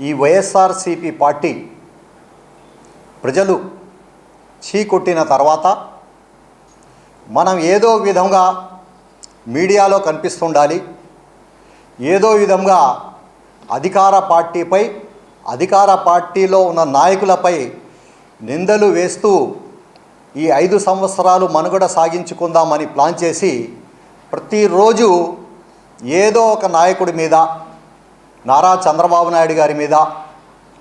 ఈ వైఎస్ఆర్సిపి పార్టీ ప్రజలు చీకొట్టిన తర్వాత మనం ఏదో విధంగా మీడియాలో కనిపిస్తుండాలి. ఏదో విధంగా అధికార పార్టీపై అధికార పార్టీలో ఉన్న నాయకులపై నిందలు వేస్తూ ఈ ఐదు సంవత్సరాలు మనుగడ సాగించుకుందామని ప్లాన్ చేసి ప్రతిరోజు ఏదో ఒక నాయకుడి మీద నారా చంద్రబాబు నాయుడు గారి మీద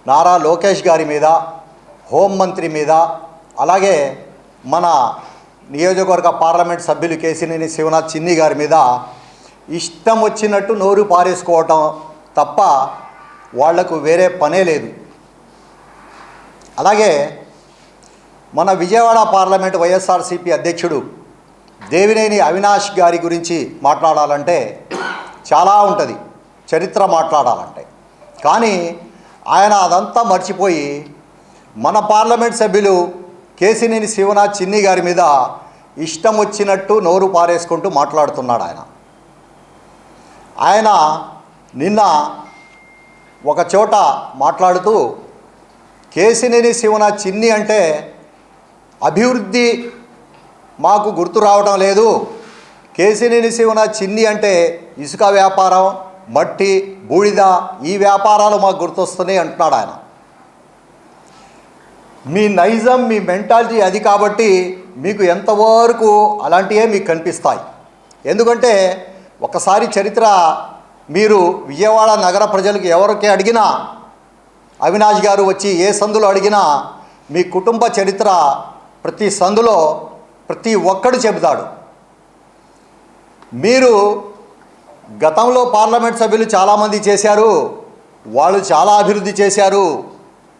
నారా లోకేష్ గారి మీద హోంమంత్రి మీద అలాగే మన నియోజకవర్గ పార్లమెంట్ సభ్యులు కేసినేని శివనాథ్ చిన్ని గారి మీద ఇష్టం వచ్చినట్టు నోరు పారేసుకోవటం తప్ప వాళ్ళకు వేరే పనే లేదు. అలాగే మన విజయవాడ పార్లమెంట్ వైఎస్ఆర్సీపీ అధ్యక్షుడు దేవినేని అవినాష్ గారి గురించి మాట్లాడాలంటే చాలా ఉంటుంది. చరిత్ర మాట్లాడాలంటే. కానీ ఆయన అదంతా మర్చిపోయి మన పార్లమెంట్ సభ్యులు కేసినేని శివనాథ్ చిన్ని గారి మీద ఇష్టం వచ్చినట్టు నోరు పారేసుకుంటూ మాట్లాడుతున్నాడు ఆయన. ఆయన నిన్న ఒక చోట మాట్లాడుతూ కేసినేని శివనాథ్ చిన్ని అంటే అభివృద్ధి మాకు గుర్తు రావడం లేదు. కేసినేని శివనాథ్ చిన్ని అంటే ఇసుక వ్యాపారం మట్టి బూడిద ఈ వ్యాపారాలు మాకు గుర్తొస్తున్నాయి అంటున్నాడు ఆయన. మీ నైజం మీ మెంటాలిటీ అది కాబట్టి మీకు ఎంతవరకు అలాంటివే మీకు కనిపిస్తాయి. ఎందుకంటే ఒకసారి చరిత్ర మీరు విజయవాడ నగర ప్రజలకు ఎవరికి అడిగినా అవినాష్ గారు వచ్చి ఏ సందులో అడిగినా మీ కుటుంబ చరిత్ర ప్రతి సందులో ప్రతి ఒక్కడు చెబుతాడు. మీరు గతంలో పార్లమెంట్ సభ్యులు చాలామంది చేశారు. వాళ్ళు చాలా అభివృద్ధి చేశారు.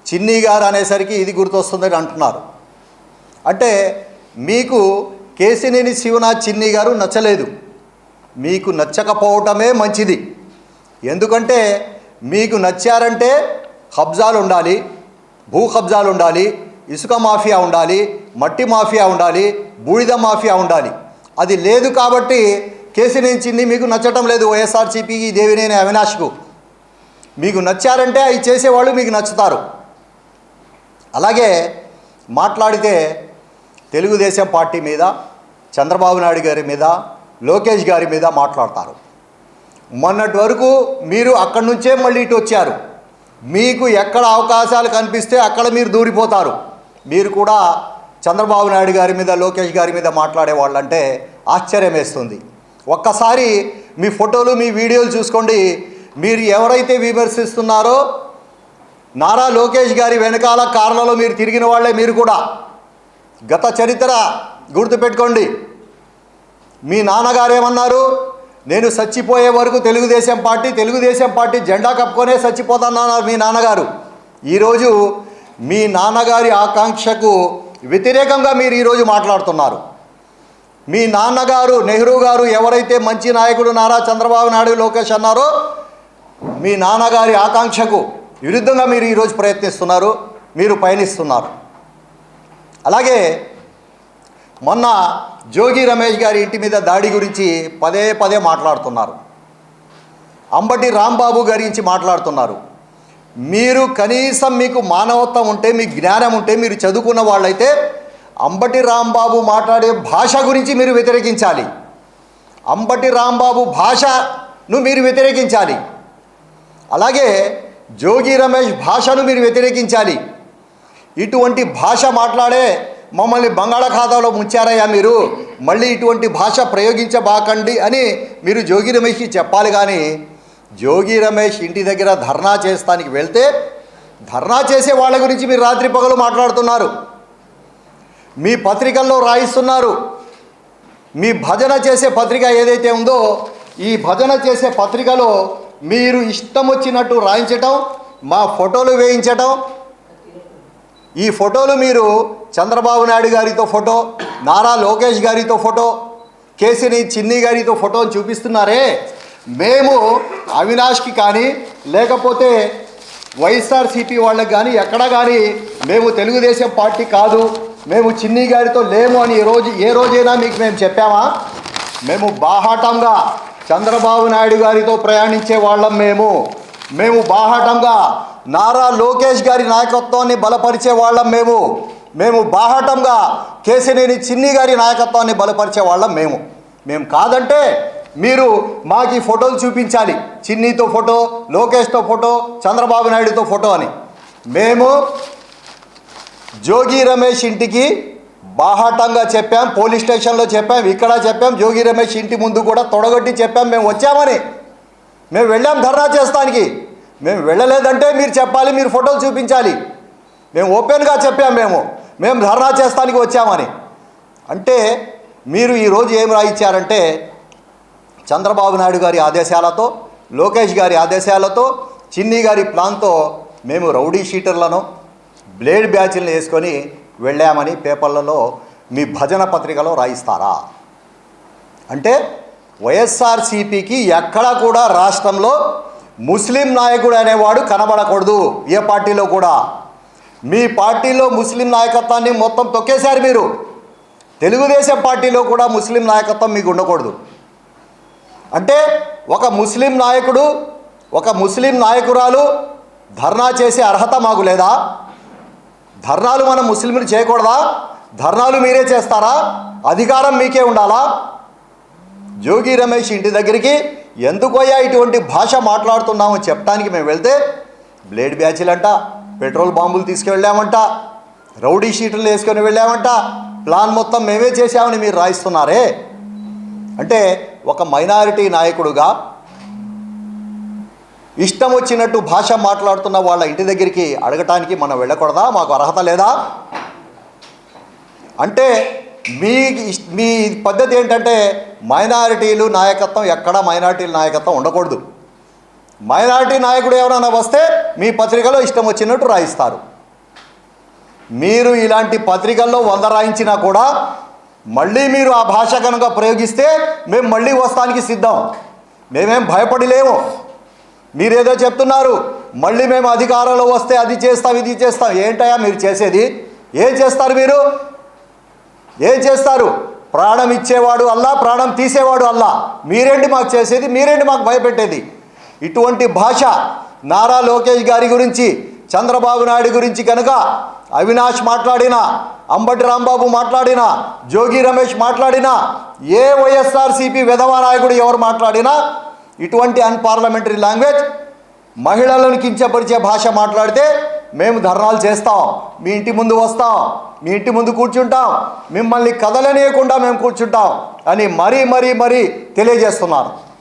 చిన్ని గారు అనేసరికి ఇది గుర్తొస్తుందని అంటున్నారు. అంటే మీకు కేసినేని శివనాథ్ చిన్ని గారు నచ్చలేదు. మీకు నచ్చకపోవటమే మంచిది. ఎందుకంటే మీకు నచ్చారంటే కబ్జాలు ఉండాలి భూ కబ్జాలు ఉండాలి ఇసుక మాఫియా ఉండాలి మట్టి మాఫియా ఉండాలి బూడిద మాఫియా ఉండాలి. అది లేదు కాబట్టి కేసినేని మీకు నచ్చటం లేదు వైఎస్ఆర్సీపీకి దేవినేని అవినాష్కు మీకు నచ్చారంటే అవి చేసేవాళ్ళు మీకు నచ్చుతారు. అలాగే మాట్లాడితే తెలుగుదేశం పార్టీ మీద చంద్రబాబు నాయుడు గారి మీద లోకేష్ గారి మీద మాట్లాడతారు. మొన్నటి వరకు మీరు అక్కడి నుంచే మళ్ళీ ఇటు వచ్చారు. మీకు ఎక్కడ అవకాశాలు కనిపిస్తే అక్కడ మీరు దూరిపోతారు. మీరు కూడా చంద్రబాబు నాయుడు గారి మీద లోకేష్ గారి మీద మాట్లాడే వాళ్ళంటే ఆశ్చర్యం వేస్తుంది. ఒక్కసారి మీ ఫోటోలు మీ వీడియోలు చూసుకోండి. మీరు ఎవరైతే విమర్శిస్తున్నారో నారా లోకేష్ గారి వెనకాల కారణంలో మీరు తిరిగిన వాళ్ళే మీరు కూడా. గత చరిత్ర గుర్తుపెట్టుకోండి. మీ నాన్నగారు ఏమన్నారు? నేను చచ్చిపోయే వరకు తెలుగుదేశం పార్టీ తెలుగుదేశం పార్టీ జెండా కప్పుకొనే చచ్చిపోతానన్నారు మీ నాన్నగారు. ఈరోజు మీ నాన్నగారి ఆకాంక్షకు వ్యతిరేకంగా మీరు ఈరోజు మాట్లాడుతున్నారు. మీ నాన్నగారు నెహ్రూ గారు ఎవరైతే మంచి నాయకుడు నారా చంద్రబాబు నాయుడు లోకేష్ అన్నారో మీ నాన్నగారి ఆకాంక్షకు విరుద్ధంగా మీరు ఈరోజు ప్రయత్నిస్తున్నారు మీరు పయనిస్తున్నారు. అలాగే మొన్న జోగి రమేష్ గారి ఇంటి మీద దాడి గురించి పదే పదే మాట్లాడుతున్నారు. అంబటి రాంబాబు గారి గురించి మాట్లాడుతున్నారు. మీరు కనీసం మీకు మానవత్వం ఉంటే మీకు జ్ఞానం ఉంటే మీరు చదువుకున్న వాళ్ళైతే అంబటి రాంబాబు మాట్లాడే భాష గురించి మీరు వ్యతిరేకించాలి. అంబటి రాంబాబు భాషను మీరు వ్యతిరేకించాలి. అలాగే జోగి రమేష్ భాషను మీరు వ్యతిరేకించాలి. ఇటువంటి భాష మాట్లాడే మమ్మల్ని బంగాళాఖాతంలో ముంచారయ్యా మీరు. మళ్ళీ ఇటువంటి భాష ప్రయోగించబాకండి అని మీరు జోగి రమేష్కి చెప్పాలి కానీ జోగి రమేష్ ఇంటి దగ్గర ధర్నా చేస్తానికి వెళ్తే ధర్నా చేసే వాళ్ళ గురించి మీరు రాత్రి పగలు మాట్లాడుతున్నారు. మీ పత్రికల్లో రాయిస్తున్నారు. మీ భజన చేసే పత్రిక ఏదైతే ఉందో ఈ భజన చేసే పత్రికలో మీరు ఇష్టం వచ్చినట్టు రాయించటం మా ఫోటోలు వేయించటం ఈ ఫోటోలు మీరు చంద్రబాబు నాయుడు గారితో ఫోటో నారా లోకేష్ గారితో ఫోటో కేసీని చిన్ని గారితో ఫోటోని చూపిస్తున్నారే. మేము అవినాష్కి కానీ లేకపోతే వైఎస్ఆర్సీపీ వాళ్ళకి కానీ ఎక్కడ కానీ మేము తెలుగుదేశం పార్టీ కాదు. మేము చిన్ని గారితో లేము అని ఏ రోజు ఏ రోజైనా మీకు మేము చెప్పామా? మేము బాహాటంగా చంద్రబాబు నాయుడు గారితో ప్రయాణించే వాళ్ళం మేము. మేము బాహాటంగా నారా లోకేష్ గారి నాయకత్వాన్ని బలపరిచే వాళ్ళం మేము. మేము బాహాటంగా కేసినేని చిన్ని గారి నాయకత్వాన్ని బలపరిచే వాళ్ళం మేము. మేము కాదంటే మీరు మాకు ఈ ఫోటోలు చూపించాలి. చిన్నీతో ఫోటో లోకేష్తో ఫోటో చంద్రబాబు నాయుడుతో ఫోటో అని. మేము జోగి రమేష్ ఇంటికి బాహాటంగా చెప్పాం పోలీస్ స్టేషన్లో చెప్పాం ఇక్కడ చెప్పాం జోగి రమేష్ ఇంటి ముందు కూడా తొడగొట్టి చెప్పాం మేము వచ్చామని. మేము వెళ్ళాం ధర్నా చేస్తానికి. మేము వెళ్ళలేదంటే మీరు చెప్పాలి మీరు ఫోటోలు చూపించాలి. మేము ఓపెన్గా చెప్పాం మేము మేము ధర్నా చేస్తానికి వచ్చామని. అంటే మీరు ఈరోజు ఏం రాయించారంటే చంద్రబాబు నాయుడు గారి ఆదేశాలతో లోకేష్ గారి ఆదేశాలతో చిన్ని గారి ప్లాన్తో మేము రౌడీ షీటర్లను బ్లేడ్ బ్యాచ్లను వేసుకొని వెళ్ళామని పేపర్లలో మీ భజన పత్రికలో రాయిస్తారా? అంటే వైఎస్ఆర్సీపీకి ఎక్కడా కూడా రాష్ట్రంలో ముస్లిం నాయకుడు అనేవాడు కనబడకూడదు ఏ పార్టీలో కూడా. మీ పార్టీలో ముస్లిం నాయకత్వాన్ని మొత్తం తొక్కేశారు మీరు. తెలుగుదేశం పార్టీలో కూడా ముస్లిం నాయకత్వం మీకు ఉండకూడదు. అంటే ఒక ముస్లిం నాయకుడు ఒక ముస్లిం నాయకురాలు ధర్నా చేసే అర్హత మాకు లేదా? ధర్నాలు మనం ముస్లింలు చేయకూడదా? ధర్నాలు మీరే చేస్తారా? అధికారం మీకే ఉండాలా? జోగి రమేష్ ఇంటి దగ్గరికి ఎందుకోయా ఇటువంటి భాష మాట్లాడుతున్నామని చెప్పడానికి మేము వెళ్తే బ్లేడ్ బ్యాచ్లంట పెట్రోల్ బాంబులు తీసుకువెళ్ళామంట రౌడీ షీట్లు వేసుకొని వెళ్ళామంట ప్లాన్ మొత్తం మేమే చేశామని మీరు రాయిస్తున్నారే? అంటే ఒక మైనారిటీ నాయకుడుగా ఇష్టం వచ్చినట్టు భాష మాట్లాడుతున్న వాళ్ళ ఇంటి దగ్గరికి అడగటానికి మనం వెళ్ళకూడదా? మాకు అర్హత లేదా? అంటే మీ ఇష్- మీ పద్ధతి ఏంటంటే మైనారిటీలు నాయకత్వం ఎక్కడా మైనారిటీల నాయకత్వం ఉండకూడదు. మైనారిటీ నాయకుడు ఎవరైనా వస్తే మీ పత్రికలో ఇష్టం వచ్చినట్టు రాయిస్తారు. మీరు ఇలాంటి పత్రికల్లో వంద రాయించినా కూడా మళ్ళీ మీరు ఆ భాష కనుక ప్రయోగిస్తే మేము మళ్ళీ వస్తానికి సిద్ధం. మేమేం భయపడలేము మీరేదో చెప్తున్నారు. మళ్ళీ మేము అధికారంలో వస్తే అది చేస్తాం ఇది చేస్తాం. ఏంటయ్యా మీరు చేసేది? ఏం చేస్తారు మీరు? ఏం చేస్తారు? ప్రాణం ఇచ్చేవాడు అల్లా ప్రాణం తీసేవాడు అల్లా. మీరేంటి మాకు చేసేది? మీరేంటి మాకు భయపెట్టేది? ఇటువంటి భాష నారా లోకేష్ గారి గురించి చంద్రబాబు నాయుడు గురించి కనుక అవినాష్ మాట్లాడినా అంబటి రాంబాబు మాట్లాడినా జోగి రమేష్ మాట్లాడినా ఏ వైఎస్ఆర్సీపీ విధవా నాయకుడు ఎవరు మాట్లాడినా ఇటువంటి అన్పార్లమెంటరీ లాంగ్వేజ్ మహిళలను కించపరిచే భాష మాట్లాడితే మేము ధర్నాలు చేస్తాం. మీ ఇంటి ముందు వస్తాం. మీ ఇంటి ముందు కూర్చుంటాం. మిమ్మల్ని కదలనీయకుండా మేము కూర్చుంటాం అని మరీ మరీ మరీ తెలియజేస్తున్నారు.